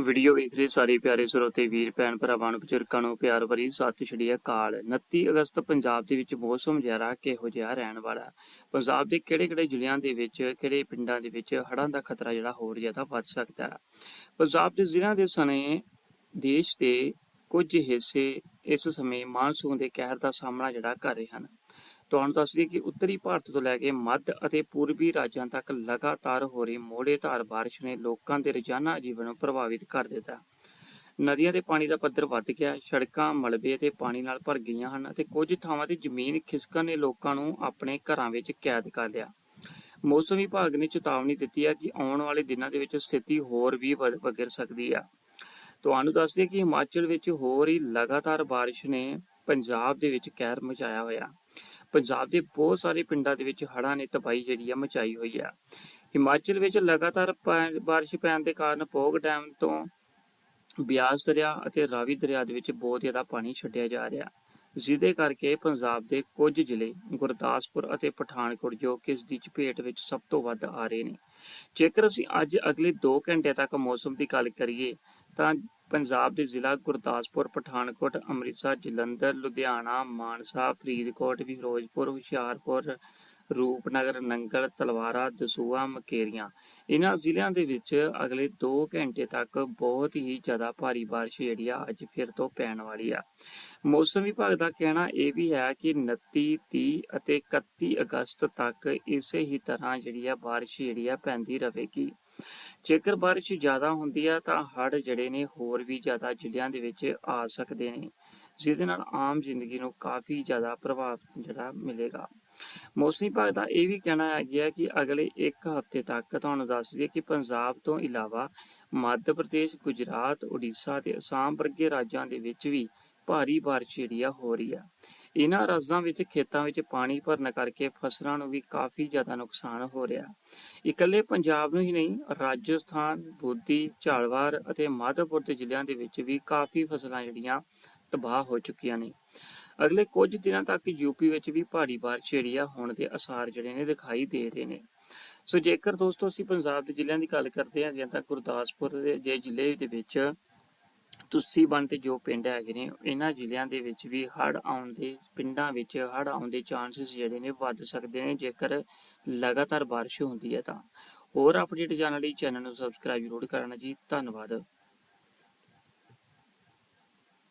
Video ਵੇਖ ਰਹੇ ਸਾਰੇ ਪਿਆਰੇ ਸਰੋਤੇ, ਵੀਰ, ਭੈਣ ਭਰਾਵਾਂ ਨੂੰ, ਬਜ਼ੁਰਗਾਂ ਨੂੰ, ਪਿਆਰ ਭਰੀ ਸਤਿ ਸ਼੍ਰੀ ਅਕਾਲ। 29 ਅਗਸਤ ਪੰਜਾਬ ਦੇ ਵਿੱਚ ਮੌਸਮ ਜ਼ਿਆਦਾ ਕਿਹੋ ਜਿਹਾ ਰਹਿਣ ਵਾਲਾ? ਪੰਜਾਬ ਦੇ ਕਿਹੜੇ-ਕਿਹੜੇ ਜ਼ਿਲ੍ਹਿਆਂ ਦੇ ਵਿੱਚ, ਕਿਹੜੇ ਪਿੰਡਾਂ ਦੇ ਵਿੱਚ ਹੜ੍ਹਾਂ ਦਾ ਖਤਰਾ ਜਿਹੜਾ ਹੋਰ ਜ਼ਿਆਦਾ ਵੱਧ ਸਕਦਾ ਹੈ? ਪੰਜਾਬ ਦੇ ਜ਼ਿਲ੍ਹਿਆਂ ਦੇ ਸਣੇ ਦੇਸ਼ ਦੇ ਕੁਝ ਹਿੱਸੇ ਇਸ ਸਮੇਂ ਮਾਨਸੂਨ ਦੇ ਕਹਿਰ ਦਾ ਸਾਹਮਣਾ ਜਿਹੜਾ ਕਰ ਰਹੇ ਹਨ। ਤੁਹਾਨੂੰ ਦੱਸ ਦਈਏ ਕਿ ਉੱਤਰੀ ਭਾਰਤ ਤੋਂ ਲੈ ਕੇ ਮੱਧ ਅਤੇ ਪੂਰਬੀ ਰਾਜਾਂ ਤੱਕ ਲਗਾਤਾਰ ਹੋ ਰਹੀ ਮੋੜੇਧਾਰ ਬਾਰਿਸ਼ ਨੇ ਲੋਕਾਂ ਦੇ ਰੋਜ਼ਾਨਾ ਜੀਵਨ ਨੂੰ ਪ੍ਰਭਾਵਿਤ ਕਰ ਦਿੱਤਾ। ਨਦੀਆਂ ਦੇ ਪਾਣੀ ਦਾ ਪੱਧਰ ਵੱਧ ਗਿਆ, ਸੜਕਾਂ, ਮਲਬੇ ਅਤੇ ਪਾਣੀ ਨਾਲ ਭਰ ਗਈਆਂ ਹਨ ਅਤੇ ਕੁਝ ਥਾਵਾਂ ਤੇ ਜ਼ਮੀਨ ਖਿਸਕਣ ਨੇ ਲੋਕਾਂ ਨੂੰ ਆਪਣੇ ਘਰਾਂ ਵਿੱਚ ਕੈਦ ਕਰ ਲਿਆ। ਮੌਸਮ ਵਿਭਾਗ ਨੇ ਚੇਤਾਵਨੀ ਦਿੱਤੀ ਹੈ ਕਿ ਆਉਣ ਵਾਲੇ ਦਿਨਾਂ ਦੇ ਵਿੱਚ ਸਥਿਤੀ ਹੋਰ ਵੀ ਵਧ- ਵਿਗੜ ਸਕਦੀ ਹੈ ਤੁਹਾਨੂੰ ਦੱਸ ਦਈਏ ਕਿ ਹਿਮਾਚਲ ਵਿੱਚ ਹੋ ਰਹੀ ਲਗਾਤਾਰ ਬਾਰਿਸ਼ ਨੇ ਪੰਜਾਬ ਦੇ ਵਿੱਚ ਕਹਿਰ ਮਚਾਇਆ ਹੋਇਆ। ਪੰਜਾਬ ਦੇ ਬਹੁਤ ਸਾਰੇ ਪਿੰਡਾਂ ਦੇ ਵਿੱਚ ਹੜ੍ਹਾਂ ਨੇ ਤਬਾਹੀ ਜਿਹੜੀ ਆ ਮਚਾਈ ਹੋਈ ਆ। ਹਿਮਾਚਲ ਵਿੱਚ ਲਗਾਤਾਰ ਪੈ- ਬਾਰਿਸ਼ ਪੈਣ ਦੇ ਕਾਰਨ ਪੋਗ ਡੈਮ ਤੋਂ ਬਿਆਸ ਦਰਿਆ ਅਤੇ ਰਾਵੀ ਦਰਿਆ ਦੇ ਵਿੱਚ ਬਹੁਤ ਜ਼ਿਆਦਾ ਪਾਣੀ ਛੱਡਿਆ ਜਾ ਰਿਹਾ। ਜਿਹਦੇ ਕਰਕੇ ਪੰਜਾਬ ਦੇ ਕੁਝ ਜ਼ਿਲ੍ਹੇ ਗੁਰਦਾਸਪੁਰ ਅਤੇ ਪਠਾਨਕੋਟ, ਜੋ ਕਿ ਇਸ ਦੀ ਚਪੇਟ ਵਿੱਚ ਸਭ ਤੋਂ ਵੱਧ ਆ ਰਹੇ ਨੇ। ਜੇਕਰ ਅਸੀਂ ਅੱਜ ਅਗਲੇ 2 ਘੰਟੇ ਤੱਕ ਮੌਸਮ ਦੀ ਗੱਲ ਕਰੀਏ, ਤਾਂ ਪੰਜਾਬ ਦੇ ਜ਼ਿਲ੍ਹਾ ਗੁਰਦਾਸਪੁਰ ਪਠਾਨਕੋਟ ਅੰਮ੍ਰਿਤਸਰ ਜਲੰਧਰ ਲੁਧਿਆਣਾ ਮਾਨਸਾ ਫਰੀਦਕੋਟ ਫਿਰੋਜ਼ਪੁਰ ਹੁਸ਼ਿਆਰਪੁਰ ਰੂਪਨਗਰ, ਨੰਗਲ, ਤਲਵਾਰਾ ਦਸੂਆ ਮਕੇਰੀਆਂ। ਇਹਨਾਂ ਜ਼ਿਲ੍ਹਿਆਂ ਦੇ ਵਿੱਚ ਅਗਲੇ 2 ਘੰਟੇ ਤੱਕ ਬਹੁਤ ਹੀ ਜ਼ਿਆਦਾ ਭਾਰੀ ਬਾਰਿਸ਼ ਜਿਹੜੀ ਆ ਅੱਜ ਫਿਰ ਤੋਂ ਪੈਣ ਵਾਲੀ ਆ। ਮੌਸਮ ਵਿਭਾਗ ਦਾ ਕਹਿਣਾ ਇਹ ਵੀ ਹੈ ਕਿ 29 30 ਅਤੇ 31 ਅਗਸਤ ਤੱਕ ਇਸੇ ਹੀ ਤਰ੍ਹਾਂ ਜਿਹੜੀ ਆ ਬਾਰਿਸ਼ ਜਿਹੜੀ ਆ ਪੈਂਦੀ ਰਹੇਗੀ। ਜੇਕਰ ਬਾਰਿਸ਼ ਜ਼ਿਆਦਾ ਹੁੰਦੀ ਆ ਤਾਂ ਹੜ੍ਹ ਜਿਹੜੇ ਨੇ ਹੋਰ ਵੀ ਜ਼ਿਆਦਾ ਜ਼ਿਲ੍ਹਿਆਂ ਦੇ ਵਿੱਚ ਆ ਸਕਦੇ ਨੇ। ਜਿਹਦੇ ਨਾਲ ਆਮ ਜ਼ਿੰਦਗੀ ਨੂੰ ਕਾਫੀ ਜ਼ਿਆਦਾ ਪ੍ਰਭਾਵ ਜਿਹੜਾ ਮਿਲੇਗਾ। ਮੌਸਮੀ ਵਿਭਾਗ ਦਾ ਇਹ ਵੀ ਕਹਿਣਾ ਹੈ ਗਿਆ ਕਿ ਅਗਲੇ 1 ਹਫ਼ਤੇ ਤੱਕ ਤੁਹਾਨੂੰ ਦੱਸ ਦਈਏ ਕਿ ਪੰਜਾਬ ਤੋਂ ਇਲਾਵਾ ਮੱਧ ਪ੍ਰਦੇਸ਼, ਗੁਜਰਾਤ, ਉੜੀਸਾ ਤੇ ਅਸਾਮ ਵਰਗੇ ਰਾਜਾਂ ਦੇ ਵਿੱਚ ਵੀ ਭਾਰੀ ਬਾਰਿਸ਼ ਜਿਹੜੀ ਆ ਹੋ ਰਹੀ ਆ। ਇਹਨਾਂ ਰਾਜਾਂ ਵਿੱਚ ਖੇਤਾਂ ਵਿੱਚ ਪਾਣੀ ਭਰਨ ਕਰਕੇ ਫਸਲਾਂ ਨੂੰ ਵੀ ਕਾਫੀ ਜ਼ਿਆਦਾ ਨੁਕਸਾਨ ਹੋ ਰਿਹਾ। ਇਕੱਲੇ ਪੰਜਾਬ ਨੂੰ ਹੀ ਨਹੀਂ, ਰਾਜਸਥਾਨ, ਬੁੱਧੀ ਝਾਲਵਾਰ ਅਤੇ ਮਾਧੋਪੁਰ ਦੇ ਜ਼ਿਲ੍ਹਿਆਂ ਦੇ ਵਿੱਚ ਵੀ ਕਾਫੀ ਫਸਲਾਂ ਜਿਹੜੀਆਂ ਤਬਾਹ ਹੋ ਚੁੱਕੀਆਂ ਨੇ। ਅਗਲੇ ਕੁਝ ਦਿਨਾਂ ਤੱਕ ਯੂਪੀ ਵਿੱਚ ਵੀ ਭਾਰੀ ਬਾਰਿਸ਼ ਜਿਹੜੀ ਆ ਹੋਣ ਦੇ ਅਸਾਰ ਜਿਹੜੇ ਨੇ ਦਿਖਾਈ ਦੇ ਰਹੇ ਨੇ। ਸੋ ਜੇਕਰ ਦੋਸਤੋ ਅਸੀਂ ਪੰਜਾਬ ਦੇ ਜ਼ਿਲ੍ਹਿਆਂ ਦੀ ਗੱਲ ਕਰਦੇ ਹਾਂ ਤਾਂ ਗੁਰਦਾਸਪੁਰ ਦੇ ਜ਼ਿਲ੍ਹੇ ਦੇ ਵਿੱਚ ਤੁਸੀਂ ਬਣ ਤੇ ਜੋ ਪਿੰਡ ਹੈਗੇ ਨੇ, ਇਹਨਾਂ ਜ਼ਿਲ੍ਹਿਆਂ ਦੇ ਵਿੱਚ ਵੀ ਹੜ੍ਹ ਆਉਣ ਦੇ, ਪਿੰਡਾਂ ਵਿੱਚ ਹੜ੍ਹ ਆਉਣ ਦੇ ਚਾਂਸਸ ਜਿਹੜੇ ਨੇ ਵੱਧ ਸਕਦੇ ਨੇ, ਜੇਕਰ ਲਗਾਤਾਰ ਬਾਰਿਸ਼ ਹੁੰਦੀ ਹੈ ਤਾਂ। ਹੋਰ ਅਪਡੇਟ ਜਾਣਨ ਲਈ ਚੈਨਲ ਨੂੰ ਸਬਸਕ੍ਰਾਈਬ ਜ਼ਰੂਰ ਕਰਨਾ ਜੀ। ਧੰਨਵਾਦ।